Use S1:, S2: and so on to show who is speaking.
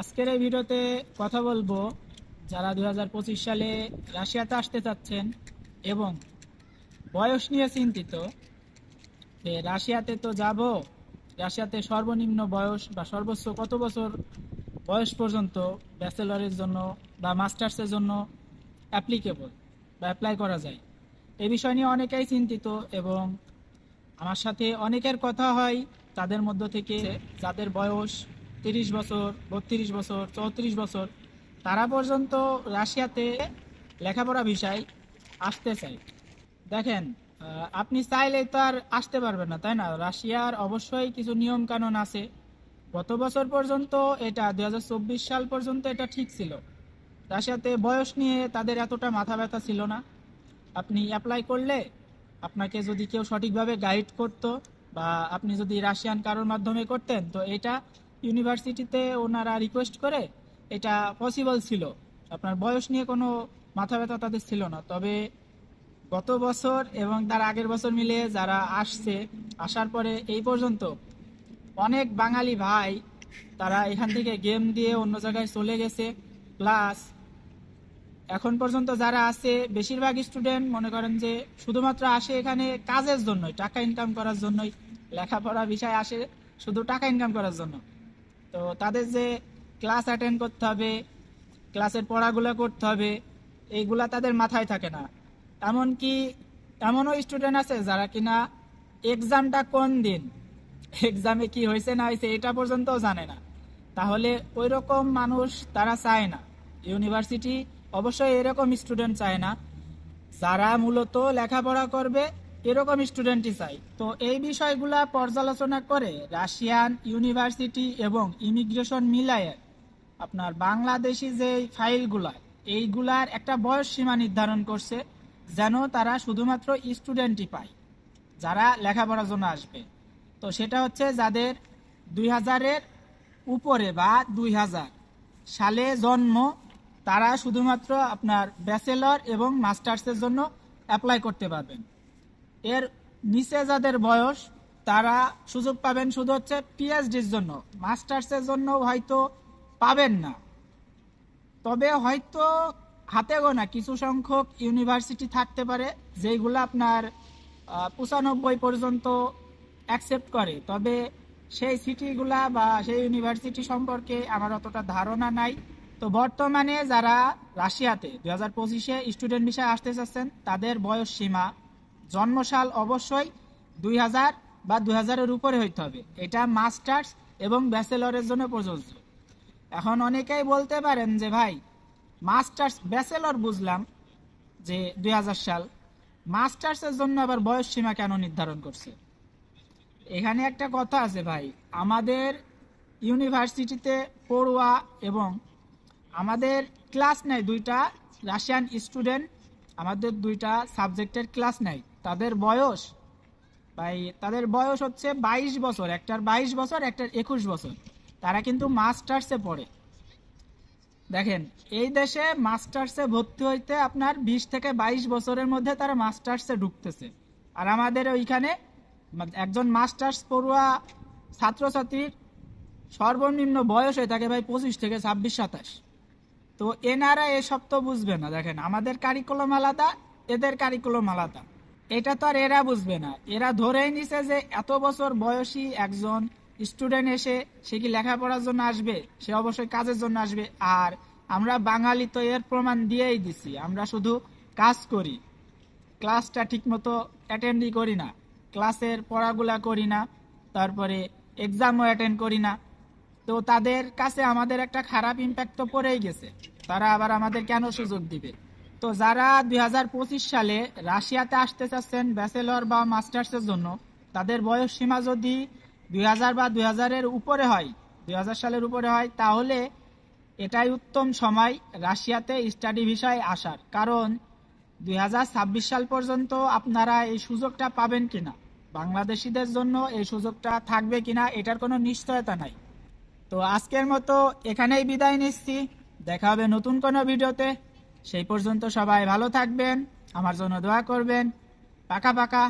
S1: আজকের এই ভিডিওতে কথা বলব যারা দু হাজার পঁচিশ সালে রাশিয়াতে আসতে চাচ্ছেন এবং বয়স নিয়ে চিন্তিত যে রাশিয়াতে তো যাব, রাশিয়াতে সর্বনিম্ন বয়স বা সর্বোচ্চ কত বছর বয়স পর্যন্ত ব্যাচেলরের জন্য বা মাস্টার্সের জন্য অ্যাপ্লিকেবল বা অ্যাপ্লাই করা যায়? এই বিষয় নিয়ে অনেকেই চিন্তিত এবং আমার সাথে অনেকের কথা হয়, তাদের মধ্য থেকে যাদের বয়স তিরিশ বছর, বত্রিশ বছর, চৌত্রিশ বছর, তারা পর্যন্ত রাশিয়াতে লেখাপড়া বিষয় আসতে চাই দেখেন আপনি চাইলে তো আর আসতে পারবেন না, তাই না? রাশিয়ার অবশ্যই কিছু নিয়ম কানুন আছে। গত বছর পর্যন্ত এটা, দুই হাজার চব্বিশ সাল পর্যন্ত এটা ঠিক ছিল। রাশিয়াতে বয়স নিয়ে তাদের এতটা মাথা ব্যথা ছিল না। আপনি অ্যাপ্লাই করলে আপনাকে যদি কেউ সঠিকভাবে গাইড করতো বা আপনি যদি রাশিয়ান কারোর মাধ্যমে করতেন, তো এটা ইউনিভার্সিটিতে ওনারা রিকোয়েস্ট করে, এটা পসিবল ছিল। আপনার বয়স নিয়ে কোনো মাথা ব্যথা তাদের ছিল না। তবে গত বছর এবং তার আগের বছর মিলে যারা আসছে, আসার পরে এই পর্যন্ত অনেক বাঙালি ভাই তারা এখান থেকে গেম দিয়ে অন্য জায়গায় চলে গেছে। প্লাস এখন পর্যন্ত যারা আছে, বেশিরভাগ স্টুডেন্ট মনে করেন যে শুধুমাত্র আসে এখানে কাজের জন্যই, টাকা ইনকাম করার জন্যই লেখাপড়া বিষয় আসে শুধু টাকা ইনকাম করার জন্য। তো তাদের যে ক্লাস অ্যাটেন্ড করতে হবে ক্লাসের পড়াগুলো করতে হবে, এইগুলা তাদের মাথায় থাকে না। এমনকি এমনও স্টুডেন্ট আছে যারা কিনা এক্সামটা কোন দিন এক্সামে কি হয়েছে না হয়েছে এটা পর্যন্তও জানে না। তাহলে ওই রকম মানুষ তারা চায় না। ইউনিভার্সিটি অবশ্যই এরকম স্টুডেন্ট চায় না, যারা মূলত লেখাপড়া করবে এরকম স্টুডেন্টই চাই। তো এই বিষয়গুলা পর্যালোচনা করে রাশিয়ান ইউনিভার্সিটি এবং ইমিগ্রেশন মিলায়ে আপনার বাংলাদেশি যে ফাইলগুলা, এইগুলার একটা বয়স সীমা নির্ধারণ করছে যেন তারা শুধুমাত্র স্টুডেন্টই পায়, যারা লেখাপড়ার জন্য আসবে। তো সেটা হচ্ছে যাদের দুই হাজারের উপরে বা দুই হাজার সালে জন্ম, তারা শুধুমাত্র আপনার ব্যাচেলর এবং মাস্টার্সের জন্য অ্যাপ্লাই করতে পারবেন। এর নিচে যাদের বয়স, তারা সুযোগ পাবেন শুধু হচ্ছে পিএইচডির জন্য। মাস্টার্সের জন্য হয়তো পাবেন না। তবে হয়তো হাতে গোনা কিছু সংখ্যক ইউনিভার্সিটি থাকতে পারে যেগুলো আপনার পঁচানব্বই পর্যন্ত অ্যাকসেপ্ট করে। তবে সেই সিটিগুলা বা সেই ইউনিভার্সিটি সম্পর্কে আমার অতটা ধারণা নাই। তো বর্তমানে যারা রাশিয়াতে, দুই হাজার পঁচিশে স্টুডেন্ট বিষয়ে আসতে চাচ্ছেন, তাদের বয়স সীমা জন্মসাল অবশ্যই দুই হাজার বা দুই হাজারের উপরে হইতে হবে। এটা মাস্টার্স এবং ব্যাচেলরের জন্য প্রযোজ্য। এখন অনেকেই বলতে পারেন যে, ভাই, মাস্টার্স, ব্যাচেলর বুঝলাম যে দুই হাজার সাল। মাস্টার্সের জন্য আবার বয়স সীমা কেন নির্ধারণ করছে? এখানে একটা কথা আছে, ভাই। আমাদের ইউনিভার্সিটিতে পড়ুয়া এবং আমাদের ক্লাস নেয় দুইটা রাশিয়ান স্টুডেন্ট, আমাদের দুইটা সাবজেক্টের ক্লাস নেয় তাদের বয়স, ভাই, তাদের বয়স হচ্ছে বাইশ বছর। একটার বাইশ বছর, একটার একুশ বছর। তারা কিন্তু মাস্টার্সে পড়ে। দেখেন, এই দেশে মাস্টার্সে ভর্তি হইতে আপনার বিশ থেকে বাইশ বছরের মধ্যে তারা মাস্টার্সে ঢুকতেছে। আর আমাদের ওইখানে একজন মাস্টার্স পড়ুয়া ছাত্রছাত্রীর সর্বনিম্ন বয়স হয়ে থাকে ভাই পঁচিশ থেকে ছাব্বিশ, সাতাশ। তো এনারা এসব তো বুঝবে না। দেখেন, আমাদের কারিকুলাম আলাদা, এদের কারিকুলাম আলাদা। এটা তো আর এরা বুঝবে না। এরা ধরেই নিছে যে এত বছর বয়সী একজন স্টুডেন্ট এসে সে কি লেখাপড়ার জন্য আসবে? সে অবশ্যই কাজের জন্য আসবে। আর আমরা বাঙালি তো এর প্রমাণ দিয়েই দিছি। আমরা শুধু কাজ করি। ক্লাসটা ঠিকমতো অ্যাটেন্ডই করি না। ক্লাসের পড়াগুলা করি না। তারপরে এক্সামও অ্যাটেন্ড করি না। তো তাদের কাছে আমাদের একটা খারাপ ইম্প্যাক্ট তো পড়েই গেছে। তারা আবার আমাদের কেন সুযোগ দিবে? তো যারা দুই হাজার পঁচিশ সালে রাশিয়াতে আসতে চাচ্ছেন ব্যাচেলর বা মাস্টার্সের জন্য, তাদের বয়স সীমা যদি দুই হাজার বা দুই হাজারের উপরে হয়, দুই হাজার সালের উপরে হয়, তাহলে এটাই উত্তম সময় রাশিয়াতে স্টাডি ভিসায় আসার। কারণ দুই হাজার ছাব্বিশ সাল পর্যন্ত আপনারা এই সুযোগটা পাবেন কিনা, বাংলাদেশিদের জন্য এই সুযোগটা থাকবে কিনা, এটার কোনো নিশ্চয়তা নাই। তো আজকের মতো এখানেই বিদায় নিচ্ছি। দেখা হবে নতুন কোনো ভিডিওতে। সেই পর্যন্ত সবাই ভালো থাকবেন আমার জন্য দোয়া করবেন। পাকা পাকা।